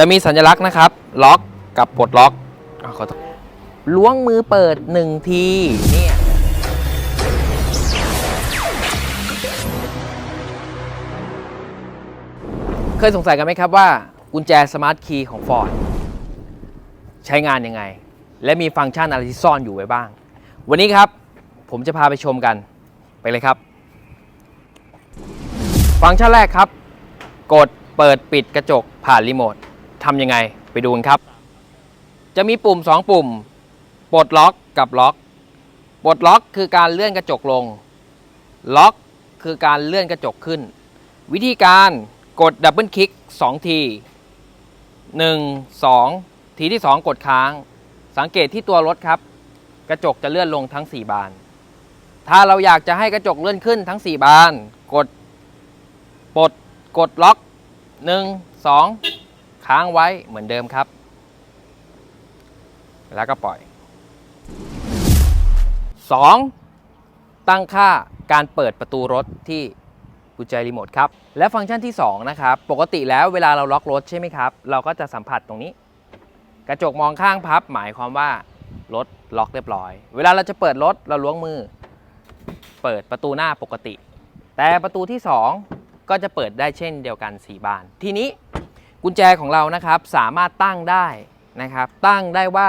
จะมีสัญลักษณ์นะครับ ล็อกกับปลดล็อกอะขอโทษล้วงมือเปิดหนึ่งทีเนี่ยเคยสงสัยกันไหมครับว่า กุญแจสมาร์ทคีย์ของ Ford ใช้งานยังไง และมีฟังก์ชันอะไรที่ซ่อนอยู่ไว้บ้าง วันนี้ครับผมจะพาไปชมกันไปเลยครับ ฟังก์ชันแรกครับ กดเปิดปิดกระจกผ่านรีโมท ทำยังไงไปดูกันครับ จะมีปุ่ม 2 ปุ่ม ปลดล็อกกับล็อก ปลดล็อกคือการเลื่อนกระจกลง ล็อกคือการเลื่อนกระจกขึ้น วิธีการกดดับเบิลคลิก 2 ที 1 2 ทีที่ 2 กดค้าง สังเกตที่ตัวรถครับ กระจกจะเลื่อนลงทั้ง 4 บาน ถ้าเราอยากจะให้กระจกเลื่อนขึ้นทั้ง 4 บาน กด ปลด กดล็อก 1 2 ค้างไว้เหมือนเดิมครับ แล้วก็ปล่อย 2. ตั้งค่าการเปิดประตูรถที่กุญแจรีโมทครับ และฟังก์ชันที่ 2 นะครับ ปกติแล้วเวลาเราล็อกรถใช่ไหมครับ เราก็จะสัมผัสตรงนี้ กระจกมองข้างพับ หมายความว่ารถล็อกเรียบร้อย เวลาเราจะเปิดรถเราล้วงมือ เปิดประตูหน้าปกติ แต่ประตูที่ 2 ก็จะเปิดได้เช่นเดียวกัน 4 บาน ทีนี้ กุญแจของเรานะครับสามารถตั้งได้นะครับ ตั้งได้ว่า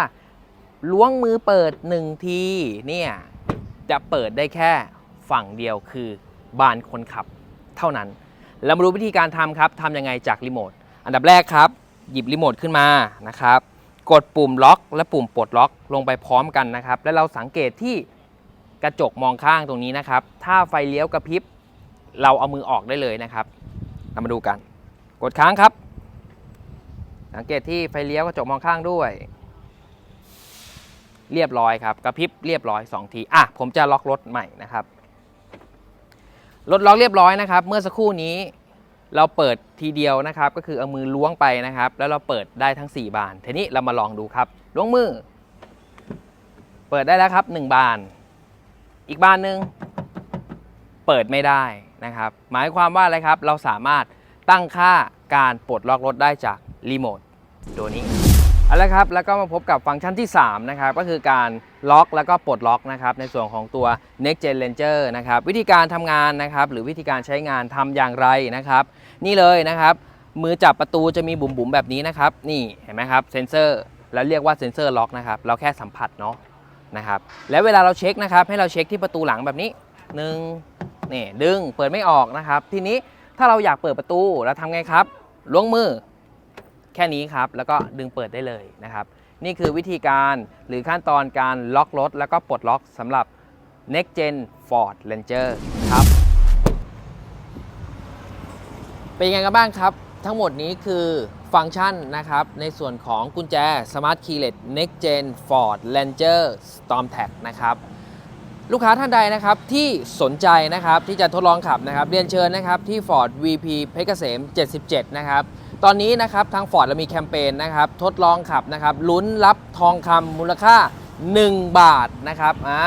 ล้วงมือเปิด1ทีเนี่ยจะเปิดได้แค่ฝั่งเดียวคือบานคนขับเท่านั้น เรามาดูวิธีการทำครับทำยังไงจากรีโมท อันดับแรกครับ หยิบรีโมทขึ้นมานะครับ กดปุ่มล็อกและปุ่มปลดล็อกลงไปพร้อมกันนะครับ แล้วเราสังเกตที่กระจกมองข้างตรงนี้นะครับ ถ้าไฟเลี้ยวกระพริบ เราเอามือออกได้เลยนะครับ เรามาดูกัน กดค้างครับ สังเกตที่ไฟเลี้ยวกระจกมองข้างด้วย เรียบร้อยครับกระพริบเรียบร้อย 2 ทีอะผมจะล็อกรถใหม่นะครับรถล็อกเรียบร้อยนะครับ เมื่อสักครู่นี้เราเปิดทีเดียวนะครับ ก็คือเอามือล้วงไปนะครับ แล้วเราเปิดได้ทั้ง 4 บานทีนี้เรามาลองดูครับล้วงมือ เปิดได้แล้วครับ 1 บาน อีกบานหนึ่งเปิดไม่ได้นะครับ หมายความว่าอะไรครับ เราสามารถตั้งค่าการปลดล็อกรถได้จากรีโมท ตัวนี้เอาละครับแล้วก็มาพบกับฟังก์ชันที่ 3 นะครับ ก็คือการล็อกแล้วก็ปลดล็อกนะครับในส่วนของตัว Next Gen Ranger นะครับวิธีการทำงานนะครับหรือวิธีการใช้งานทำอย่างไรนะครับ นี่เลยนะครับ มือจับประตูจะมีบุ๋มๆแบบนี้นะครับ นี่เห็นไหมครับเซนเซอร์แล้วเรียกว่าเซนเซอร์ล็อกนะครับเราแค่สัมผัสเนาะนะครับแล้วเวลาเราเช็คนะครับ ให้เราเช็คที่ประตูหลังแบบนี้หนึ่งนี่ดึงเปิดไม่ออกนะครับ ทีนี้ถ้าเราอยากเปิดประตูเราทำไงครับล้วงมือ ค่นี้ครับ แล้วก็ดึงเปิดได้เลยนะครับ นี่คือวิธีการหรือขั้นตอนการล็อกรถ แล้วก็ปลดล็อกสำหรับ Next Gen Ford Ranger ครับ เป็นยังไงกันบ้างครับ ทั้งหมดนี้คือฟังก์ชันนะครับ ในส่วนของกุญแจ Smart Keyless Next Gen Ford Ranger Storm Tag นะครับลูกค้าท่านใดนะครับที่สนใจนะครับที่จะทดลองขับนะครับเรียนเชิญนะครับที่ Ford VP เพชรเกษม 77 นะครับ ตอนนี้นะครับทาง Ford เรามีแคมเปญนะครับทดลองขับนะครับลุ้นรับทองคำมูลค่า 1 บาทนะครับอ่า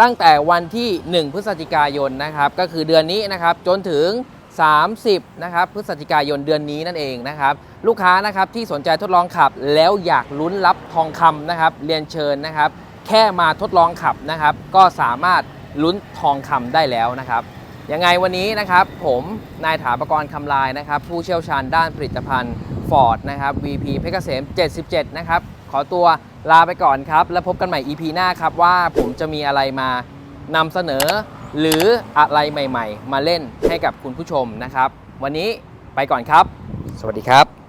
ตั้งแต่วันที่ 1 พฤศจิกายนนะครับก็คือเดือนนี้นะครับจนถึง 30นะครับพฤศจิกายนเดือนนี้นั่นเองนะครับลูกค้านะครับที่สนใจทดลองขับแล้วอยากลุ้นรับทองคำนะครับเรียนเชิญนะครับ แค่มาทดลองขับนะครับ ก็สามารถลุ้นทองคำได้แล้วนะครับ ยังไงวันนี้นะครับผมนายถาปกรณ์คำลายนะครับผู้เชี่ยวชาญด้านผลิตภัณฑ์ Ford นะครับ VP เพชรเกษม 77 นะครับ ขอตัวลาไปก่อนครับ แล้วพบกันใหม่ EP หน้าครับว่าผมจะมีอะไรมานำเสนอ หรืออะไรใหม่ ๆ มาเล่นให้กับคุณผู้ชมนะครับ วันนี้ไปก่อนครับ สวัสดีครับ